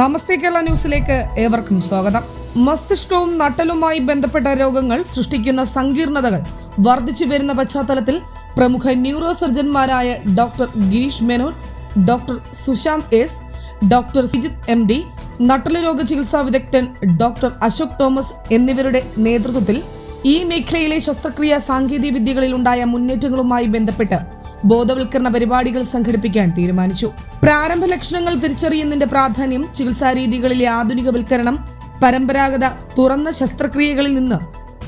നമസ്തേ കേരള ന്യൂസിലേക്ക് ഏവർക്കും സ്വാഗതം. മസ്തിഷ്കവും നട്ടലുമായി ബന്ധപ്പെട്ട രോഗങ്ങൾ സൃഷ്ടിക്കുന്ന സങ്കീർണതകൾ വർദ്ധിച്ചു വരുന്ന പശ്ചാത്തലത്തിൽ പ്രമുഖ neuro സർജൻമാരായ doctor Girish Menon doctor Sushant S doctor Sijith M D നട്ടല രോഗ ചികിത്സാ വിദഗ്ധൻ ഡോക്ടർ അശോക് തോമസ് എന്നിവരുടെ നേതൃത്വത്തിൽ ഈ മേഖലയിലെ ശസ്ത്രക്രിയാ സാങ്കേതിക വിദ്യകളിൽ ഉണ്ടായ മുന്നേറ്റങ്ങളുമായി ബന്ധപ്പെട്ട് ബോധവൽക്കരണ പരിപാടികൾ സംഘടിപ്പിക്കാൻ തീരുമാനിച്ചു. പ്രാരംഭ ലക്ഷണങ്ങൾ തിരിച്ചറിയുന്നതിന്റെ പ്രാധാന്യം ചികിത്സാ രീതികളിലെ ആധുനികവൽക്കരണം പരമ്പരാഗത തുറന്ന ശസ്ത്രക്രിയകളിൽ നിന്ന്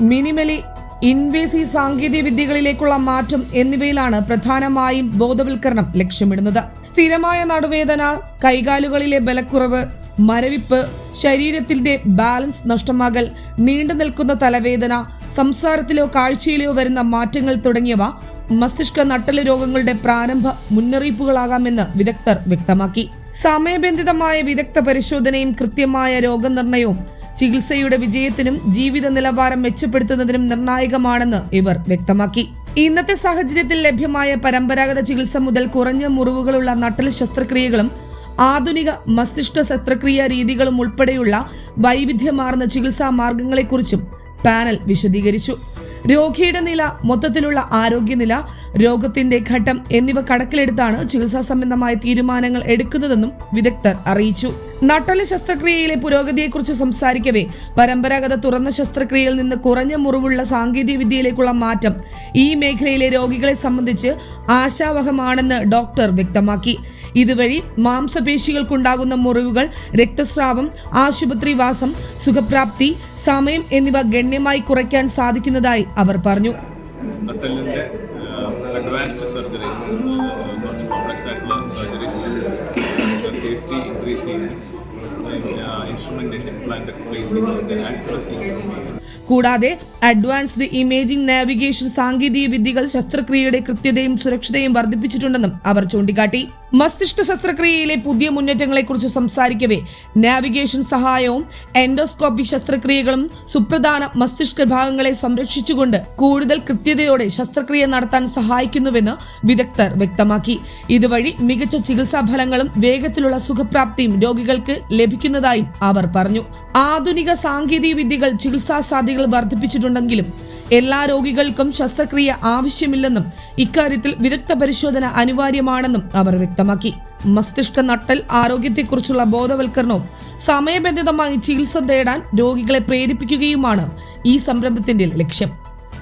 മിനിമലി ഇൻവേസീവ് സാങ്കേതിക വിദ്യകളിലേക്കുള്ള മാറ്റം എന്നിവയിലാണ് പ്രധാനമായും ബോധവൽക്കരണം ലക്ഷ്യമിടുന്നത്. സ്ഥിരമായ നടുവേദന കൈകാലുകളിലെ ബലക്കുറവ് മരവിപ്പ് ശരീരത്തിന്റെ ബാലൻസ് നഷ്ടമാകൽ നീണ്ടു നിൽക്കുന്ന തലവേദന സംസാരത്തിലോ കാഴ്ചയിലോ വരുന്ന മാറ്റങ്ങൾ തുടങ്ങിയവ മസ്തിഷ്ക നട്ടൽ രോഗങ്ങളുടെ പ്രാരംഭ മുന്നറിയിപ്പുകളാകാമെന്ന് വിദഗ്ധർ വ്യക്തമാക്കി. സമയബന്ധിതമായ വിദഗ്ധ പരിശോധനയും കൃത്യമായ രോഗനിർണയവും ചികിത്സയുടെ വിജയത്തിനും ജീവിത നിലവാരം മെച്ചപ്പെടുത്തുന്നതിനും നിർണായകമാണെന്ന് ഇവർ വ്യക്തമാക്കി. ഇന്നത്തെ സാഹചര്യത്തിൽ ലഭ്യമായ പരമ്പരാഗത ചികിത്സ മുതൽ കുറഞ്ഞ മുറിവുകളുള്ള നട്ടൽ ശസ്ത്രക്രിയകളും ആധുനിക മസ്തിഷ്ക ശസ്ത്രക്രിയാ രീതികളും ഉൾപ്പെടെയുള്ള വൈവിധ്യമാർന്ന ചികിത്സാ മാർഗങ്ങളെക്കുറിച്ചും പാനൽ വിശദീകരിച്ചു. രോഗിയുടെ നില മൊത്തത്തിലുള്ള ആരോഗ്യനില രോഗത്തിന്റെ ഘട്ടം എന്നിവ കണക്കിലെടുത്താണ് ചികിത്സാ സംബന്ധമായ തീരുമാനങ്ങൾ എടുക്കുന്നതെന്നും വിദഗ്ധർ അറിയിച്ചു. നട്ടൽ ശസ്ത്രക്രിയയിലെ പുരോഗതിയെക്കുറിച്ച് സംസാരിക്കവേ. പരമ്പരാഗത തുറന്ന ശസ്ത്രക്രിയയിൽ നിന്ന് കുറഞ്ഞ മുറിവുള്ള സാങ്കേതിക വിദ്യയിലേക്കുള്ള മാറ്റം ഈ മേഖലയിലെ രോഗികളെ സംബന്ധിച്ച് ആശാവഹമാണെന്ന് ഡോക്ടർ വ്യക്തമാക്കി. ഇതുവഴി മാംസപേശികൾക്കുണ്ടാകുന്ന മുറിവുകൾ രക്തസ്രാവം ആശുപത്രിവാസം സുഖപ്രാപ്തി സമയം എന്നിവ ഗണ്യമായി കുറയ്ക്കാൻ സാധിക്കുന്നതായി അവർ പറഞ്ഞു. സർജറീസ് കോംപ്ലക്സ് ആയിട്ടുള്ള സർജറീസ്. പ്ലേസ് ചെയ്യുന്നതിന്റെ കൂടാതെ അഡ്വാൻസ്ഡ് ഇമേജിംഗ് നാവിഗേഷൻ സാങ്കേതിക വിദ്യകൾ ശസ്ത്രക്രിയയുടെ കൃത്യതയും സുരക്ഷതയും വർദ്ധിപ്പിച്ചിട്ടുണ്ടെന്നും അവർ ചൂണ്ടിക്കാട്ടി. മസ്തിഷ്ക ശസ്ത്രക്രിയയിലെ പുതിയ മുന്നേറ്റങ്ങളെക്കുറിച്ച് സംസാരിക്കവേ. നാവിഗേഷൻ സഹായവും എൻഡോസ്കോപ്പി ശസ്ത്രക്രിയകളും സുപ്രധാന മസ്തിഷ്ക ഭാഗങ്ങളെ സംരക്ഷിച്ചുകൊണ്ട് കൂടുതൽ കൃത്യതയോടെ ശസ്ത്രക്രിയ നടത്താൻ സഹായിക്കുന്നുവെന്ന് വിദഗ്ധർ വ്യക്തമാക്കി. ഇതുവഴി മികച്ച ചികിത്സാ ഫലങ്ങളും വേഗത്തിലുള്ള സുഖപ്രാപ്തിയും രോഗികൾക്ക് ലഭിക്കുന്നതായും അവർ പറഞ്ഞു. ആധുനിക സാങ്കേതിക വിദ്യകൾ ചികിത്സാ സാധ്യതകൾ വർദ്ധിപ്പിച്ചിട്ടുണ്ടെങ്കിലും എല്ലാ രോഗികൾക്കും ശസ്ത്രക്രിയ ആവശ്യമില്ലെന്നും ഇക്കാര്യത്തിൽ വിദഗ്ധ പരിശോധന അനിവാര്യമാണെന്നും അവർ വ്യക്തമാക്കി. മസ്തിഷ്ക നട്ടൽ ആരോഗ്യത്തെക്കുറിച്ചുള്ള ബോധവൽക്കരണവും സമയബന്ധിതമായി ചികിത്സ തേടാൻ രോഗികളെ പ്രേരിപ്പിക്കുകയുമാണ് ഈ സംരംഭത്തിന്റെ ലക്ഷ്യം.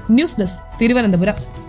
News desk Thiruvananthapuram.